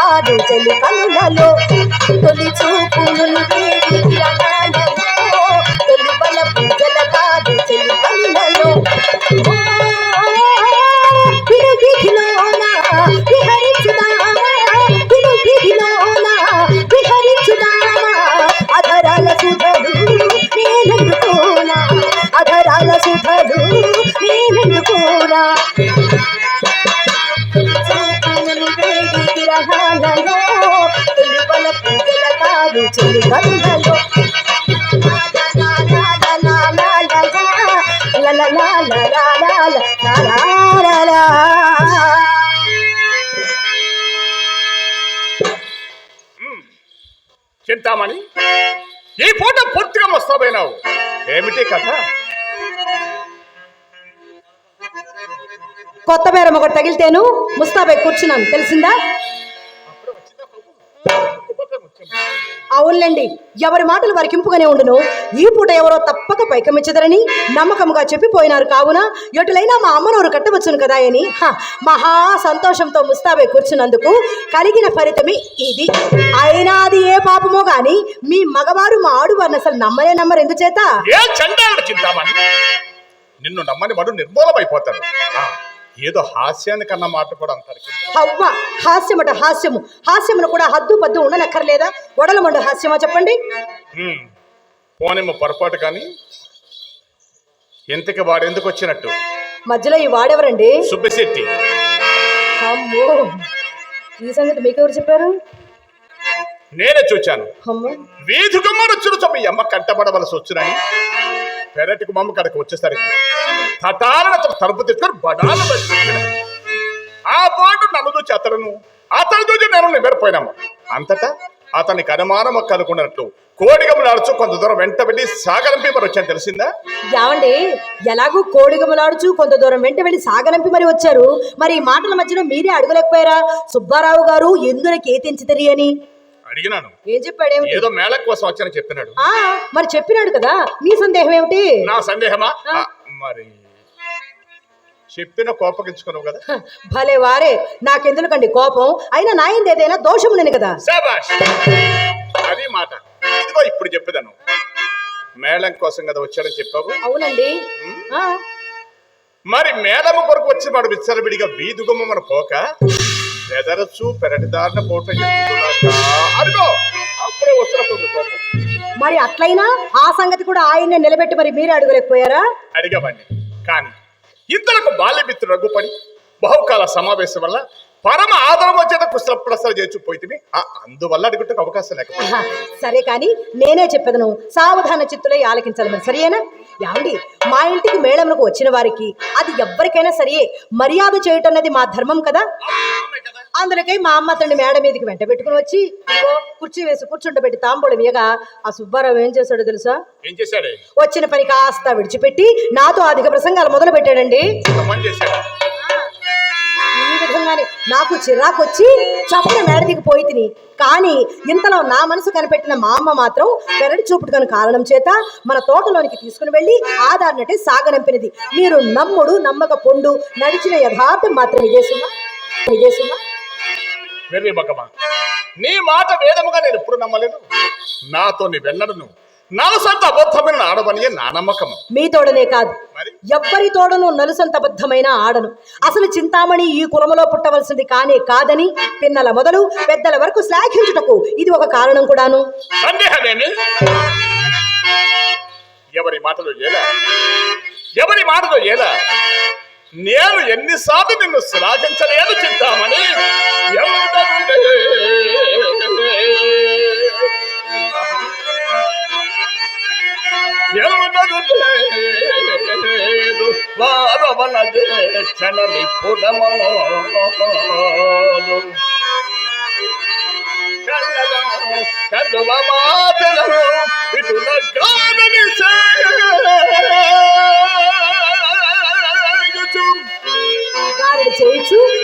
Car జలు కనులలో. తొలి చూపులు తొలి బల పూజల కారు జలు కనులలో. అధరాల సుధలు నేనెందుకోరా చింతామణి ఈ పూట పూర్తిగా మస్తాబైనావు ఏమిటి కథ? కొత్త బేరం ఒకటి తగిలితేను ముస్తాబై కూర్చున్నాను. తెలిసిందా? అవునులేండి. ఎవరి మాటలు వారికి ఇంపుగానే ఉండును. ఈ పూట ఎవరో తప్పక పైకమిచ్చదరని నమ్మకముగా చెప్పిపోయినారు. కావున ఎటులైనా మా అమ్మనోరు కట్టవచ్చును కదా అని మహా సంతోషంతో ముస్తాబే కూర్చున్నందుకు కలిగిన ఫలితమే ఇది. అయినా అది ఏ పాపమో గాని మీ మగవారు మా ఆడువారిని అసలు నమ్మలే నమ్మరు. ఎందుచేత? నిన్ను నమ్మని వాడు నిర్మూలమైపోతాడు. ఏదో హాస్యానికి అన్న మాట కూడా అంటారు. హవ్వ హాస్యమట హాస్యము. హాస్యమును కూడా హద్దు పద్దు ఉండనక్కర్లేదా? వడలమండు హాస్యమా చెప్పండి. పోనేమో పొరపాటు కానీ ఇంతకి వాడు ఎందుకు వచ్చినట్టు? మధ్యలో ఈ వాడెవరండి? సుబ్బశెట్టి. అమ్మో! ఈ సంగతి మీకెవరు చెప్పారు? నేనే చూచాను. వీధి చొప్ప ఈ అమ్మ కంటపడవలసి వచ్చునని పెరటికి మమ్మ కడకు వచ్చేసరికి తటాలన తలుపు తెచ్చుకొని బడాలు పెట్టాడు. ఆ పాటు నన్ను చూచి అతడును అతను చూచి నేను నిబెడిపోయినాము అంతటా అతనికి అనుమానం కనుకున్నట్లు కోడిగములాడుచు కొంత దూరం వెంట వెళ్ళి సాగరంపి మరి వచ్చాను. తెలిసిందా? యావండి ఎలాగూ కోడిగములాడుచు కొంత దూరం వెంట వెళ్ళి సాగరంపి మరి వచ్చారు. మరి ఈ మాటల మధ్యలో మీరే అడగలేకపోయారా? సుబ్బారావు గారు ఎందుకు ఏ తెంచితరి అని అడిగినాను. ఏం చెప్పాడేమిటి ఏదో మేళ కోసం వచ్చానని చెప్పినాడు. మరి చెప్పినాడు కదా? మీ సందేహం ఏమిటి? నా సందేహమా? మరి చెప్పిన కోపగించుకున్నావు కదా? భలే వారే. నాకెందుకండి కోపం? అయినా నాయంది ఏదైనా దోషమునని కదా? శాబాష్ అది మాట. ఇదిగో ఇప్పుడు చెప్పేదాను మేళం కోసం కదా వచ్చాడని చెప్పావు? అవునండి. మరి మేళం కొరకు వచ్చి వాడు విచ్చలవిడిగా వీధుగమ్మ మన పోక? పోట ఎందులాగా? అదిగో అప్పుడే వస్తున్నట్టుంది కోపం మరి అట్లయినా ఆ సంగతి కూడా ఆయన్నే నిలబెట్టి మరి మీరే అడగలేకపోయారా అడిగవండి కానీ ఇంతలకు బాల్యమిత్రుడు రఘుపడి బహుకాల సమావేశం వల్ల పరమ ఆదరం వచ్చేట కుశల ప్రశ్నలు చేర్చిపోయి అందువల్ల అడుగుటకు అవకాశం ఆహా, సరే కానీ నేనే చెప్పేదను. సావధాన చిత్తులై ఆలకించాలి మరి సరియేనా? యాండి మా ఇంటికి మేళమునకు వచ్చిన వారికి అది ఎవ్వరికైనా సరియే. మర్యాద చేయటం అన్నది మా ధర్మం కదా? అందులోకై మా అమ్మ తండ్రి మేడ మీదకి వెంట పెట్టుకుని వచ్చి కుర్చీ వేసి కూర్చుండబెట్టి తాంబూలం ఇయగా ఆ సుబ్బారావు ఏం చేశాడో తెలుసా? ఏం చేశాడే? వచ్చిన పని కాస్త విడిచిపెట్టి నాతో అధిక ప్రసంగాలు మొదలు పెట్టాడండి ఒక నాకు చిరాకు వచ్చి చప్పున మేడ పోయి తిని. కానీ ఇంతలో నా మనసు కనిపెట్టిన మా అమ్మ మాత్రం పెరటి చూపుడు కను కారణం చేత మన తోటలోనికి తీసుకుని వెళ్ళి ఆధారనటే సాగనంపినది. మీరు నమ్ముడు నమ్మక పొండు నడిచిన యథార్థం మాత్రం ఇదే సుమా. వెర్రి బకమా నీ మాట వేదముగా నేను ఎప్పుడు నమ్మలేదు. నాతో నీ వెన్నడను నలసంత అబద్ధమైన ఆడవని నా నమ్మకము. మీ తోడనే కాదు. ఎవ్వరి తోడను నలుసంతబద్ధమైన ఆడను. అసలు చింతామణి ఈ కులములో పుట్టవలసింది కానే కాదని పిన్నల మొదలు పెద్దల వరకు శ్లాఘించుటకు ఇది ఒక కారణం కూడాను. సందేహమేమి? ఎవరి మాటలు ఏలా? ఎవరి మాటలు ఏలా? నేను ఎన్నిసార్లు నిన్ను శ్లాఘించలేదు చింతామని ఎవరుండే? ఎవరు వారవనదే చనలి పుడమలో కల్లువ మాటలను ఇటుల గానని చేయచ్చు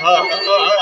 হক